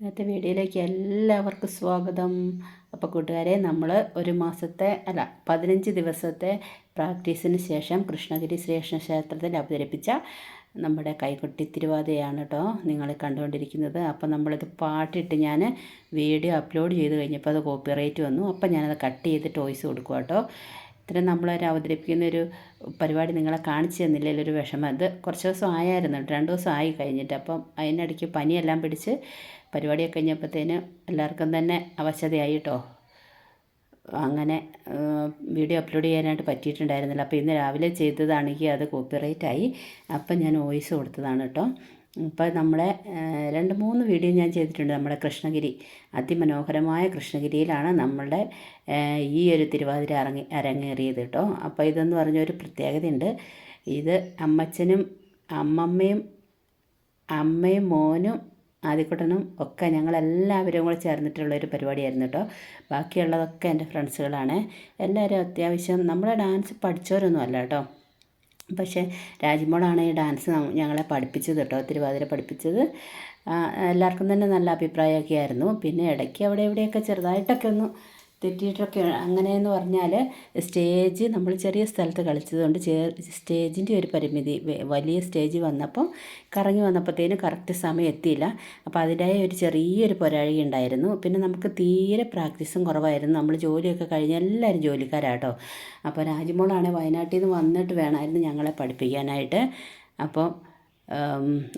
ഇന്നത്തെ വീഡിയോയിലേക്ക് എല്ലാവർക്കും സ്വാഗതം. അപ്പോൾ കൂട്ടുകാരെ നമ്മൾ ഒരു മാസത്തെ അല്ല പതിനഞ്ച് ദിവസത്തെ പ്രാക്ടീസിന് ശേഷം കൃഷ്ണഗിരി ശ്രീകൃഷ്ണ ക്ഷേത്രത്തിൽ അവതരിപ്പിച്ച നമ്മുടെ കൈകൊട്ടി തിരുവാതിരയാണ് കേട്ടോ നിങ്ങൾ കണ്ടുകൊണ്ടിരിക്കുന്നത്. അപ്പോൾ നമ്മളിത് പാട്ടിട്ട് ഞാൻ വീഡിയോ അപ്ലോഡ് ചെയ്ത് കഴിഞ്ഞപ്പോൾ അത് കോപ്പിറൈറ്റ് വന്നു. അപ്പോൾ ഞാനത് കട്ട് ചെയ്ത് ടോയ്സ് കൊടുക്കുക കേട്ടോ ഇത്രയും നമ്മളൊരു അവതരിപ്പിക്കുന്ന ഒരു പരിപാടി നിങ്ങളെ കാണിച്ചു തന്നില്ലേ ഒരു വിഷമം. അത് കുറച്ച് ദിവസം ആയായിരുന്നു രണ്ട് ദിവസം ആയി കഴിഞ്ഞിട്ട്. അപ്പം അതിനിടയ്ക്ക് പനിയെല്ലാം പിടിച്ച് പരിപാടിയൊക്കെ കഴിഞ്ഞപ്പോഴത്തേന് എല്ലാവർക്കും തന്നെ അവശതയായി കേട്ടോ അങ്ങനെ വീഡിയോ അപ്ലോഡ് ചെയ്യാനായിട്ട് പറ്റിയിട്ടുണ്ടായിരുന്നില്ല. അപ്പോൾ ഇന്ന് രാവിലെ ചെയ്തതാണെങ്കിൽ അത് കോപ്പിറൈറ്റ് ആയി. അപ്പം ഞാൻ വോയിസ് കൊടുത്തതാണ് കേട്ടോ. ഇപ്പം നമ്മളെ രണ്ട് മൂന്ന് വീഡിയോ ഞാൻ ചെയ്തിട്ടുണ്ട്. നമ്മുടെ കൃഷ്ണഗിരി അതിമനോഹരമായ കൃഷ്ണഗിരിയിലാണ് നമ്മളുടെ ഈ ഒരു തിരുവാതിര അരങ്ങി അരങ്ങേറിയത് കേട്ടോ. അപ്പോൾ ഇതെന്ന് പറഞ്ഞ ഒരു പ്രത്യേകതയുണ്ട്. ഇത് അമ്മച്ചനും അമ്മമ്മയും അമ്മയും മോനും ആദ്യക്കുട്ടനും ഒക്കെ ഞങ്ങളെല്ലാവരും കൂടെ ചേർന്നിട്ടുള്ള ഒരു പരിപാടിയായിരുന്നു കേട്ടോ. ബാക്കിയുള്ളതൊക്കെ എന്റെ ഫ്രണ്ട്സുകളാണ്. എല്ലാവരും അത്യാവശ്യം നമ്മളെ ഡാൻസ് പഠിച്ചവരൊന്നും അല്ല കേട്ടോ. പക്ഷേ രാജ്മോളാണ് ഈ ഡാൻസ് ഞങ്ങളെ പഠിപ്പിച്ചത് കേട്ടോ തിരുവാതിര പഠിപ്പിച്ചത്. എല്ലാവർക്കും തന്നെ നല്ല അഭിപ്രായമൊക്കെ ആയിരുന്നു പിന്നെ ഇടയ്ക്ക് അവിടെ ഇവിടെയൊക്കെ ചെറുതായിട്ടൊക്കെ ഒന്ന് തെറ്റിയിട്ടൊക്കെ അങ്ങനെയെന്ന് പറഞ്ഞാൽ സ്റ്റേജ് നമ്മൾ ചെറിയ സ്ഥലത്ത് കളിച്ചതുകൊണ്ട് സ്റ്റേജിന്റെ ഒരു പരിമിതി വലിയ സ്റ്റേജ് വന്നപ്പോൾ കറങ്ങി വന്നപ്പോഴത്തേനും കറക്റ്റ് സമയം എത്തിയില്ല. അപ്പോൾ അതിന്റെതായ ഒരു ചെറിയൊരു പൊരാഴി ഉണ്ടായിരുന്നു. പിന്നെ നമുക്ക് തീരെ പ്രാക്ടീസും കുറവായിരുന്നു. നമ്മൾ ജോലിയൊക്കെ കഴിഞ്ഞ് എല്ലാവരും ജോലിക്കാരാട്ടോ. അപ്പോൾ രാജ്മോളാണെങ്കിൽ വയനാട്ടിൽ നിന്ന് വന്നിട്ട് വേണമായിരുന്നു ഞങ്ങളെ പഠിപ്പിക്കാനായിട്ട്. അപ്പോൾ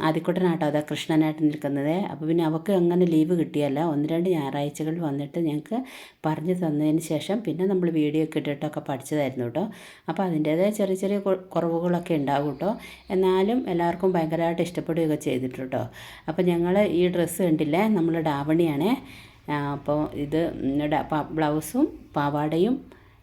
ആദ്യക്കുട്ടനാട്ടോ അതാ കൃഷ്ണനായിട്ട് നിൽക്കുന്നത്. അപ്പോൾ പിന്നെ അവൾക്ക് അങ്ങനെ ലീവ് കിട്ടിയല്ല. ഒന്ന് രണ്ട് ഞായറാഴ്ചകൾ വന്നിട്ട് ഞങ്ങൾക്ക് പറഞ്ഞു തന്നതിന് ശേഷം പിന്നെ നമ്മൾ വീഡിയോ ഒക്കെ ഇട്ടിട്ടൊക്കെ പഠിച്ചതായിരുന്നു കേട്ടോ അപ്പോൾ അതിന്റേതായ ചെറിയ ചെറിയ കുറവുകളൊക്കെ ഉണ്ടാകും കേട്ടോ എന്നാലും എല്ലാവർക്കും ഭയങ്കരമായിട്ട് ഇഷ്ടപ്പെടുകയൊക്കെ ചെയ്തിട്ട് കേട്ടോ അപ്പോൾ ഞങ്ങൾ ഈ ഡ്രസ്സ് കണ്ടില്ലേ? നമ്മൾ ഡാവണിയാണേ. അപ്പോൾ ഇത് ബ്ലൗസും പാവാടയും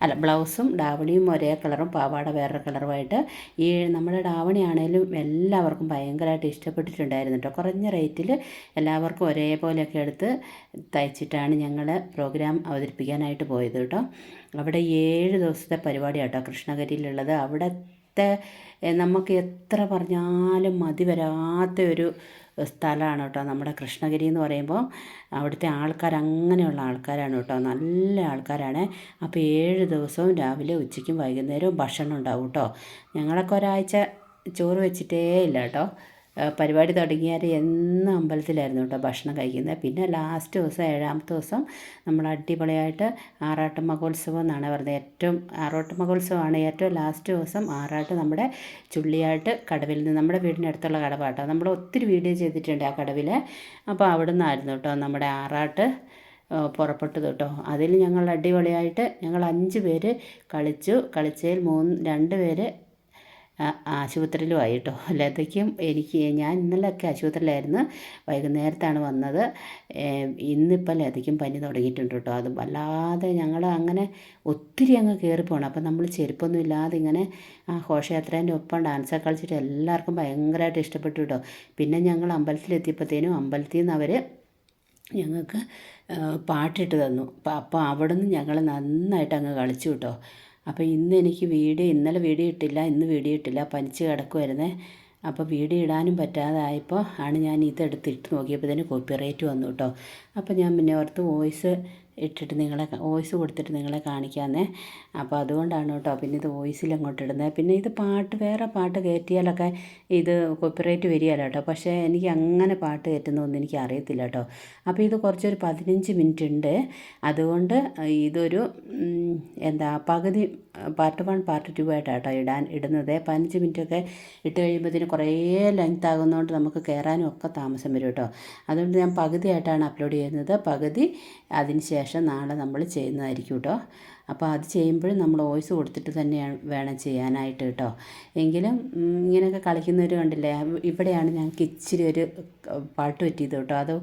അല്ല ബ്ലൗസും ഡാവണിയും ഒരേ കളറും പാവാട വേറൊരു കളറുമായിട്ട്. ഈ നമ്മുടെ ഡാവണി ആണെങ്കിലും എല്ലാവർക്കും ഭയങ്കരമായിട്ട് ഇഷ്ടപ്പെട്ടിട്ടുണ്ടായിരുന്നു കേട്ടോ കുറഞ്ഞ റേറ്റിൽ എല്ലാവർക്കും ഒരേപോലെയൊക്കെ എടുത്ത് തയ്ച്ചിട്ടാണ് ഞങ്ങൾ പ്രോഗ്രാം അവതരിപ്പിക്കാനായിട്ട് പോയത് കേട്ടോ അവിടെ ഏഴ് ദിവസത്തെ പരിപാടിയാണ് കേട്ടോ കൃഷ്ണഗിരിയിലുള്ളത്. അവിടുത്തെ നമുക്ക് എത്ര പറഞ്ഞാലും മതി വരാത്ത ഒരു സ്ഥലമാണ് കേട്ടോ. നമ്മുടെ കൃഷ്ണഗിരി എന്ന് പറയുമ്പോൾ അവിടുത്തെ ആൾക്കാർ അങ്ങനെയുള്ള ആൾക്കാരാണ് കേട്ടോ. നല്ല ആൾക്കാരാണ്. അപ്പോൾ ഏഴ് ദിവസവും രാവിലെ ഉച്ചയ്ക്കും വൈകുന്നേരവും ഭക്ഷണം ഉണ്ടാവും കേട്ടോ. ഞങ്ങളൊക്കെ ഒരാഴ്ച ചോറ് വെച്ചിട്ടേ ഇല്ല കേട്ടോ. പരിപാടി തുടങ്ങിയാൽ എന്നും അമ്പലത്തിലായിരുന്നു കേട്ടോ ഭക്ഷണം കഴിക്കുന്നത്. പിന്നെ ലാസ്റ്റ് ദിവസം ഏഴാമത്തെ ദിവസം നമ്മൾ അടിപൊളിയായിട്ട് ആറാട്ട് മഹോത്സവം എന്നാണ് പറയുന്നത് ഏറ്റവും ആറാട്ട് മഹോത്സവമാണ് ഏറ്റവും ലാസ്റ്റ് ദിവസം ആറാട്ട് നമ്മുടെ ചുള്ളിയായിട്ട് കടവിൽ നിന്ന് നമ്മുടെ വീടിനടുത്തുള്ള കടവാട്ടോ. നമ്മൾ ഒത്തിരി വീഡിയോ ചെയ്തിട്ടുണ്ട് ആ കടവിൽ. അപ്പോൾ അവിടെ നിന്നായിരുന്നു കേട്ടോ നമ്മുടെ ആറാട്ട് പുറപ്പെട്ടത് കേട്ടോ. അതിൽ ഞങ്ങൾ അടിപൊളിയായിട്ട് ഞങ്ങൾ അഞ്ച് പേര് കളിച്ചു. കളിച്ചതിൽ മൂന്ന് രണ്ട് പേര് ആശുപത്രിയിലും ആയിട്ടോ. കേട്ടോ എനിക്ക് ഞാൻ ഇന്നലെയൊക്കെ ആശുപത്രിയിലായിരുന്നു. വൈകുന്നേരത്താണ് വന്നത്. ഇന്നിപ്പോൾ ലതയ്ക്കും പനി തുടങ്ങിയിട്ടുണ്ട് കേട്ടോ. അത് വല്ലാതെ ഞങ്ങൾ അങ്ങനെ ഒത്തിരി അങ്ങ് കയറിപ്പോണം അപ്പം നമ്മൾ ചെരുപ്പൊന്നും ഇല്ലാതെ ഇങ്ങനെ ആ ഘോഷയാത്രേന്റെ ഒപ്പം ഡാൻസൊക്കെ കളിച്ചിട്ട് എല്ലാവർക്കും ഭയങ്കരമായിട്ട് ഇഷ്ടപ്പെട്ടു കേട്ടോ. പിന്നെ ഞങ്ങൾ അമ്പലത്തിലെത്തിയപ്പോഴത്തേനും അമ്പലത്തിൽ നിന്ന് അവർ ഞങ്ങൾക്ക് പാട്ടിട്ട് തന്നു. അപ്പോൾ അവിടെ നിന്ന് ഞങ്ങൾ നന്നായിട്ട് അങ്ങ് കളിച്ചു കേട്ടോ. അപ്പോൾ ഇന്ന് എനിക്ക് വീഡിയോ ഇന്നലെ വീഡിയോ ഇട്ടില്ല ഇന്ന് വീഡിയോ ഇട്ടില്ല. പനിച്ച് കിടക്കുമായിരുന്നേ അപ്പോൾ വീഡിയോ ഇടാനും പറ്റാതായപ്പോൾ ആണ് ഞാൻ ഇതെടുത്ത് ഇട്ട് നോക്കിയപ്പോൾ തന്നെ കോപ്പി റേറ്റ് വന്നു കേട്ടോ അപ്പോൾ ഞാൻ പിന്നെ ഓർത്ത് വോയിസ് ഇട്ടിട്ട് നിങ്ങളെ വോയിസ് കൊടുത്തിട്ട് നിങ്ങളെ കാണിക്കാമെന്നേ അപ്പോൾ അതുകൊണ്ടാണ് കേട്ടോ പിന്നെ ഇത് വോയിസിൽ അങ്ങോട്ട് ഇടുന്നത്. പിന്നെ ഇത് പാട്ട് വേറെ പാട്ട് കയറ്റിയാലൊക്കെ ഇത് കോപ്പിറൈറ്റ് വരികയല്ല കേട്ടോ. പക്ഷേ എനിക്ക് അങ്ങനെ പാട്ട് കയറ്റുന്നതൊന്നും എനിക്ക് അറിയത്തില്ല കേട്ടോ. അപ്പോൾ ഇത് കുറച്ചൊരു പതിനഞ്ച് മിനിറ്റ് ഉണ്ട് അതുകൊണ്ട് ഇതൊരു എന്താ പകുതി പാർട്ട് വൺ പാർട്ട് ടു ആയിട്ടാണ് കേട്ടോ ഇടാൻ ഇടുന്നത്. പതിനഞ്ച് മിനിറ്റൊക്കെ ഇട്ട് കഴിയുമ്പോഴത്തേന് കുറേ ലെങ്ത് ആകുന്നതുകൊണ്ട് നമുക്ക് കയറാനും ഒക്കെ താമസം വരും കേട്ടോ. അതുകൊണ്ട് ഞാൻ പകുതിയായിട്ടാണ് അപ്ലോഡ് ചെയ്യുന്നത്. പകുതി അതിന് ശേഷം നാളെ നമ്മൾ ചെയ്യുന്നതായിരിക്കും കേട്ടോ അപ്പോൾ അത് ചെയ്യുമ്പോഴും നമ്മൾ വോയിസ് കൊടുത്തിട്ട് തന്നെ വേണം ചെയ്യാനായിട്ട് കേട്ടോ എങ്കിലും ഇങ്ങനെയൊക്കെ കളിക്കുന്നവർ കണ്ടില്ലേ ഇവിടെയാണ് ഞങ്ങൾക്ക് ഇച്ചിരി ഒരു പാട്ട് പറ്റിയത് കേട്ടോ അത്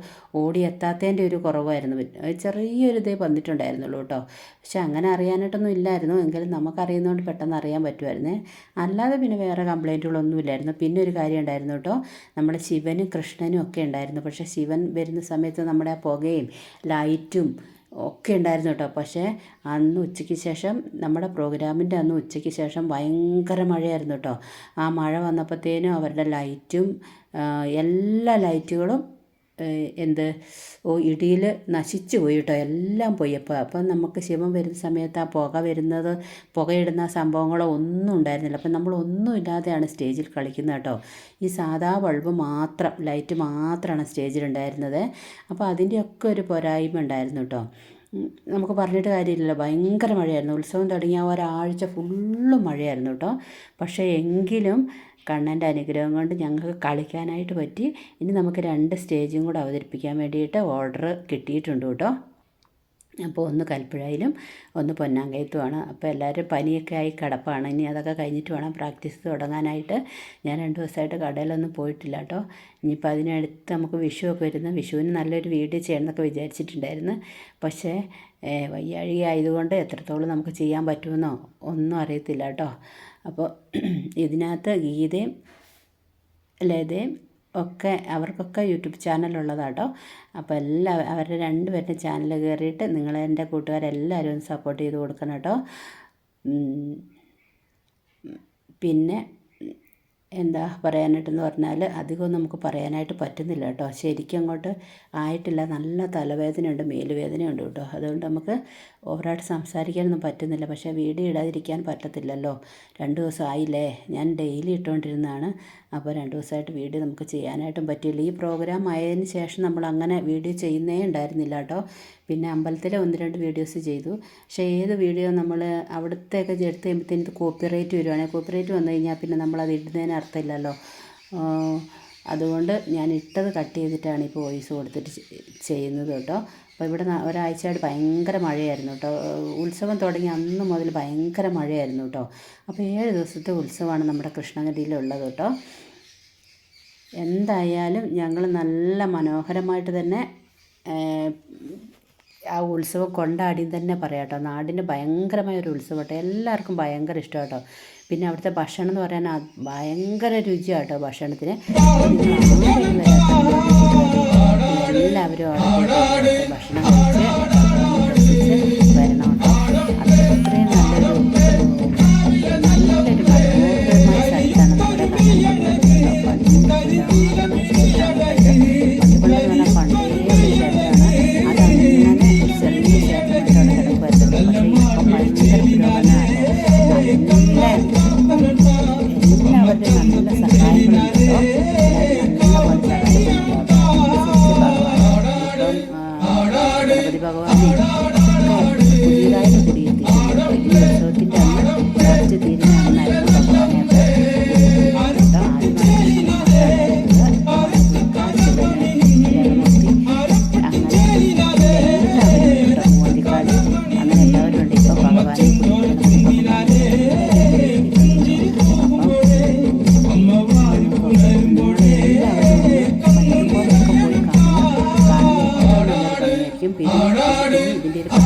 ഓടി എത്താത്തതിന്റെ ഒരു കുറവായിരുന്നു. ചെറിയൊരു ഇതേ വന്നിട്ടുണ്ടായിരുന്നുള്ളൂ കേട്ടോ പക്ഷെ അങ്ങനെ അറിയാനായിട്ടൊന്നും ഇല്ലായിരുന്നു. എങ്കിലും നമുക്കറിയുന്നതുകൊണ്ട് പെട്ടെന്ന് അറിയാൻ പറ്റുമായിരുന്നേ. അല്ലാതെ പിന്നെ വേറെ കംപ്ലൈന്റുകളൊന്നും ഇല്ലായിരുന്നു. പിന്നെ ഒരു കാര്യം ഉണ്ടായിരുന്നു കേട്ടോ നമ്മുടെ ശിവനും കൃഷ്ണനും ഒക്കെ ഉണ്ടായിരുന്നു. പക്ഷേ ശിവൻ വരുന്ന സമയത്ത് നമ്മുടെ ആ പുകയും ലൈറ്റും ഒക്കെ ഉണ്ടായിരുന്നു കേട്ടോ. പക്ഷേ അന്ന് ഉച്ചയ്ക്ക് ശേഷം നമ്മുടെ പ്രോഗ്രാമിന്റെ അന്ന് ഉച്ചയ്ക്ക് ശേഷം ഭയങ്കര മഴയായിരുന്നു കേട്ടോ. ആ മഴ വന്നപ്പോഴത്തേനും അവരുടെ ലൈറ്റും എല്ലാ ലൈറ്റുകളും എന്ത്? ഓ ഇടിയിൽ നശിച്ചു പോയി കേട്ടോ എല്ലാം പോയി. അപ്പോൾ അപ്പം നമുക്ക് ശിവം വരുന്ന സമയത്ത് ആ പുക വരുന്നത് പുകയിടുന്ന സംഭവങ്ങളോ ഒന്നും ഉണ്ടായിരുന്നില്ല. അപ്പം നമ്മൾ ഒന്നും ഇല്ലാതെയാണ് സ്റ്റേജിൽ കളിക്കുന്നത് കേട്ടോ ഈ സാധാ ബൾബ് മാത്രം ലൈറ്റ് മാത്രമാണ് സ്റ്റേജിലുണ്ടായിരുന്നത്. അപ്പോൾ അതിന്റെയൊക്കെ ഒരു പോരായ്മ ഉണ്ടായിരുന്നു കേട്ടോ നമുക്ക് പറഞ്ഞിട്ട് കാര്യമില്ലല്ലോ. ഭയങ്കര മഴയായിരുന്നു. ഉത്സവം തുടങ്ങിയ ഒരാഴ്ച ഫുള്ള് മഴയായിരുന്നു കേട്ടോ. പക്ഷേ എങ്കിലും കണ്ണന്റെ അനുഗ്രഹം കൊണ്ട് ഞങ്ങൾക്ക് കളിക്കാനായിട്ട് പറ്റി. ഇനി നമുക്ക് രണ്ട് സ്റ്റേജും കൂടെ അവതരിപ്പിക്കാൻ വേണ്ടിയിട്ട് ഓർഡർ കിട്ടിയിട്ടുണ്ട് കേട്ടോ. അപ്പോൾ ഒന്ന് കൽപ്പുഴയിലും ഒന്ന് പൊന്നാങ്കയത്തുമാണ്. അപ്പോൾ എല്ലാവരും പനിയൊക്കെ ആയി കിടപ്പാണ്. ഇനി അതൊക്കെ കഴിഞ്ഞിട്ട് വേണം പ്രാക്ടീസ് തുടങ്ങാനായിട്ട്. ഞാൻ രണ്ട് ദിവസമായിട്ട് കടയിലൊന്നും പോയിട്ടില്ല കേട്ടോ. ഇനിയിപ്പോൾ അതിനടുത്ത് നമുക്ക് വിഷു ഒക്കെ വരുന്ന. വിഷുവിന് നല്ലൊരു വീഡിയോ ചെയ്യണമെന്നൊക്കെ വിചാരിച്ചിട്ടുണ്ടായിരുന്നു. പക്ഷേ വയ്യാഴിക ആയതുകൊണ്ട് എത്രത്തോളം നമുക്ക് ചെയ്യാൻ പറ്റുമെന്നോ ഒന്നും അറിയത്തില്ല കേട്ടോ. അപ്പോൾ ഇതിനകത്ത് ഗീതയും ലതയും ഒക്കെ അവർക്കൊക്കെ യൂട്യൂബ് ചാനലുള്ളതാട്ടോ. അപ്പോൾ എല്ലാ അവരുടെ രണ്ടുപേരുടെ ചാനൽ കയറിയിട്ട് നിങ്ങൾ എന്റെ കൂട്ടുകാരെല്ലാവരും സപ്പോർട്ട് ചെയ്ത് കൊടുക്കണം കേട്ടോ. പിന്നെ എന്താ പറയാനായിട്ടെന്ന് പറഞ്ഞാൽ അധികം നമുക്ക് പറയാനായിട്ട് പറ്റുന്നില്ല കേട്ടോ. ശരിക്കും അങ്ങോട്ട് ആയിട്ടില്ല. നല്ല തലവേദനയുണ്ട് മേലുവേദനയുണ്ട് കേട്ടോ. അതുകൊണ്ട് നമുക്ക് ഓവറായിട്ട് സംസാരിക്കാനൊന്നും പറ്റുന്നില്ല. പക്ഷേ വീഡിയോ ഇടാതിരിക്കാൻ പറ്റത്തില്ലല്ലോ. രണ്ട് ദിവസം ആയില്ലേ? ഞാൻ ഡെയിലി ഇട്ടുകൊണ്ടിരുന്നതാണ്. അപ്പോൾ രണ്ട് ദിവസമായിട്ട് വീഡിയോ നമുക്ക് ചെയ്യാനായിട്ടും പറ്റിയില്ല. ഈ പ്രോഗ്രാം ആയതിന് ശേഷം നമ്മൾ അങ്ങനെ വീഡിയോ ചെയ്യുന്നേ ഉണ്ടായിരുന്നില്ല കേട്ടോ. പിന്നെ അമ്പലത്തിലെ ഒന്ന് രണ്ട് വീഡിയോസ് ചെയ്തു. പക്ഷേ ഏത് വീഡിയോ നമ്മൾ അവിടുത്തെയൊക്കെ എടുത്ത് കഴിയുമ്പോഴത്തേന് കോപ്പിറൈറ്റ് വരുവാണെങ്കിൽ കോപ്പിറൈറ്റ് വന്നു കഴിഞ്ഞാൽ പിന്നെ നമ്മളത് ഇടുന്നതിന് അർത്ഥമില്ലല്ലോ അതുകൊണ്ട് ഞാൻ ഇട്ടത് കട്ട് ചെയ്തിട്ടാണ് ഇപ്പോൾ വോയിസ് കൊടുത്തിട്ട് ചെയ്യുന്നത് കേട്ടോ. അപ്പോൾ ഇവിടെ ഒരാഴ്ചയായിട്ട് ഭയങ്കര മഴയായിരുന്നു കേട്ടോ. ഉത്സവം തുടങ്ങി അന്ന് മുതൽ ഭയങ്കര മഴയായിരുന്നു കേട്ടോ. അപ്പോൾ ഏഴ് ദിവസത്തെ ഉത്സവമാണ് നമ്മുടെ കൃഷ്ണഗിരിയിലുള്ളത് കേട്ടോ. എന്തായാലും ഞങ്ങൾ നല്ല മനോഹരമായിട്ട് തന്നെ ആ ഉത്സവം കൊണ്ടാടി തന്നെ പറയാം കേട്ടോ. നാടിന് ഭയങ്കരമായ ഒരു ഉത്സവം കേട്ടോ. എല്ലാവർക്കും ഭയങ്കര ഇഷ്ടം കേട്ടോ. പിന്നെ അവിടുത്തെ ഭക്ഷണം എന്ന് പറയാൻ ഭയങ്കര രുചിയാണ് കേട്ടോ ഭക്ഷണത്തിന്. എല്ലാവരും അവിടെ ഭക്ഷണം വരണം എല്ലാവരുടെയും നല്ല സഹായങ്ങളുണ്ട് കേട്ടോ പിന്നെ ഇതിന്റെ